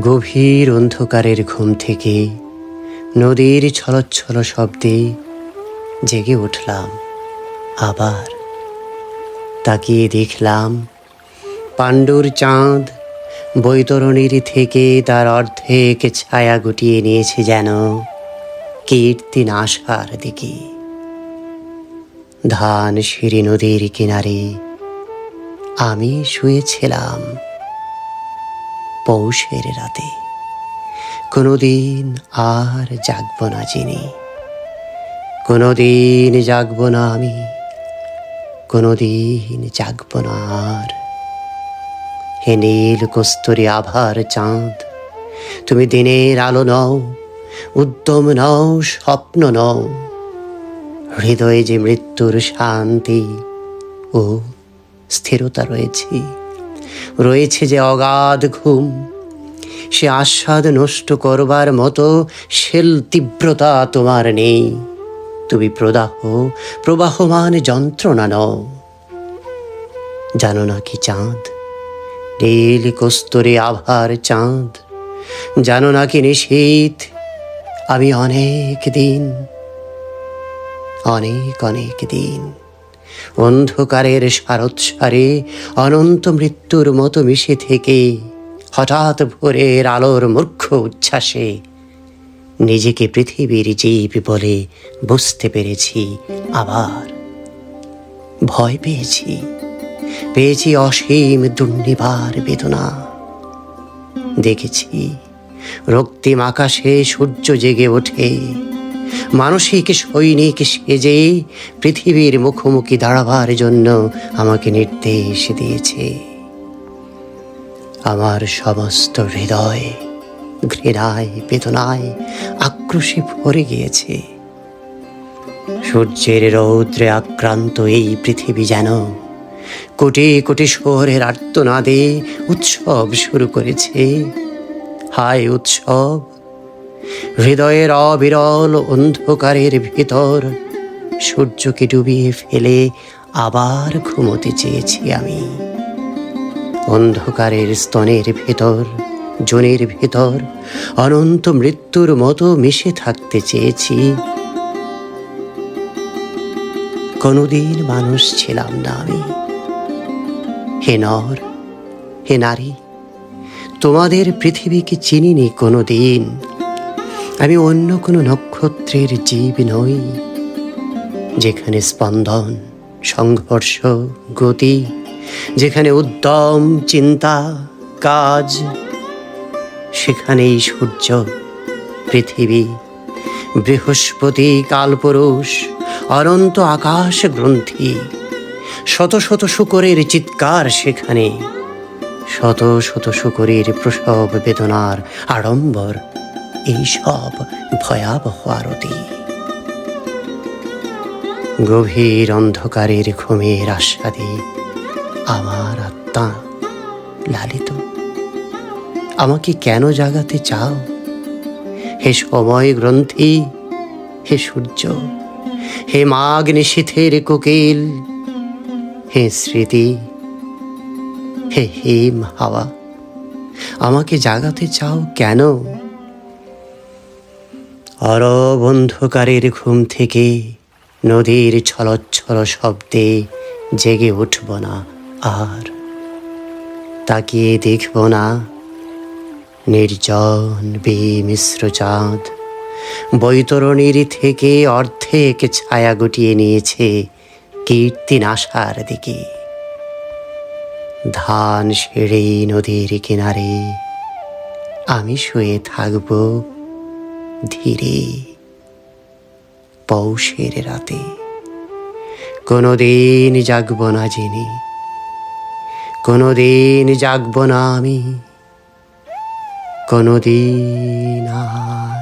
গভীর অন্ধকারের ঘুম থেকে নদীর ছলচ্ছল শব্দে জেগে উঠলাম আবার। তাকিয়ে দেখলাম পাণ্ডুর চাঁদ বৈতরণীর থেকে তার অর্ধেক ছায়া গুটিয়ে নিয়েছে যেন কীর্তি নাশার দিকে। ধান সিঁড়ি নদীর কিনারে আমি শুয়েছিলাম। পৌষের রাতে। কোনোদিন আর জাগব না চিনি কোনোদিন জাগব না আমি। কোনোদিন জাগব না আর। হে নীল কস্তুরী আভার চাঁদ, তুমি দিনের আলো নও, উদ্যম নও, স্বপ্ন নও। হৃদয়ে যে মৃত্যুর শান্তি, ও স্থিরতা রয়েছে। রয়েছে যে অগাধ ঘুম। সে আস্বাদ নষ্ট করবার মতো শেল তীব্রতা তোমার নেই। তুমি প্রদাহ, প্রবাহমান যন্ত্রণা নও। জানো না কি চাঁদ? নীল কস্তুরে আভার চাঁদ। জানো না কি নিশীত আমি অনেক দিন, অনেক অনেক দিন অন্ধকারের সারৎসারে অনন্ত মৃত্যুর মতো মিশে থেকে হঠাৎ ভোরের আলোর মূর্খ উচ্ছ্বাসে নিজেকে পৃথিবীর জীব বলে বুঝতে পেরেছি আবার ভয় পেয়েছি। পেয়েছি অসীম দুর্নিবার বেদনা। দেখেছি রক্তিম আকাশে সূর্য জেগে ওঠে। মানসিক সৈনিক সেজে পৃথিবীর মুখোমুখি দাঁড়াবার জন্য আমাকে নির্দেশ দিয়েছে। আমার সমস্ত হৃদয় ঘৃণায়, বেদনায় আক্রোশে ভরে গিয়েছে। সূর্যের রৌদ্রে আক্রান্ত এই পৃথিবী যেন কোটি কোটি শহরের আর্তনাদে উৎসব শুরু করেছে। হায় উৎসব! হৃদয়ের অবিরল অন্ধকারের ভিতর সূর্যকে ডুবিয়ে ফেলে আবার ঘুমোতে চেয়েছি আমি? অন্ধকারের স্তনের ভেতর, জনের ভেতর, অনন্ত মৃত্যুর মতো মিশে থাকতে চেয়েছি। কোনোদিন মানুষ ছিলাম না আমি। হে নর, হে নারী, তোমাদের পৃথিবীকে চিনিনি কোনো দিন আমি অন্য কোনো নক্ষত্রের জীব নই, যেখানে স্পন্দন, সংঘর্ষ, গতি, যেখানে উদ্যম, চিন্তা, কাজ, সেখানেই সূর্য, পৃথিবী, বৃহস্পতি, কালপুরুষ, অনন্ত আকাশ গ্রন্থি, শত শত শুকরের চিৎকার সেখানে, শত শত শুকরের প্রসব বেদনার আড়ম্বর। এই সব ভয়াবহ আরতি। গভীর অন্ধকারের ঘুমের আস্বাদে আমার আত্মা লালিত। আমাকে কেন জাগাতে চাও? হে সময় গ্রন্থি, হে সূর্য, হে মাঘ নিশীথের কোকিল, হে স্মৃতি, হে হিম হাওয়া। আমাকে জাগাতে চাও কেন? অরব অন্ধকারের ঘুম থেকে নদীর ছলচ্ছল শব্দে জেগে উঠব না আর। তাকিয়ে দেখব না নির্জন বিমিশ্র চাঁদ। বৈতরণীর থেকে অর্ধেক ছায়া গুটিয়ে নিয়েছে কীর্তি নাশার দিকে। ধান সেরে নদীর কিনারে আমি শুয়ে থাকব ধীরে পৌষের রাতে। কোনোদিন জাগব না জেনে কোনোদিন জাগব না আমি কোনোদিন আর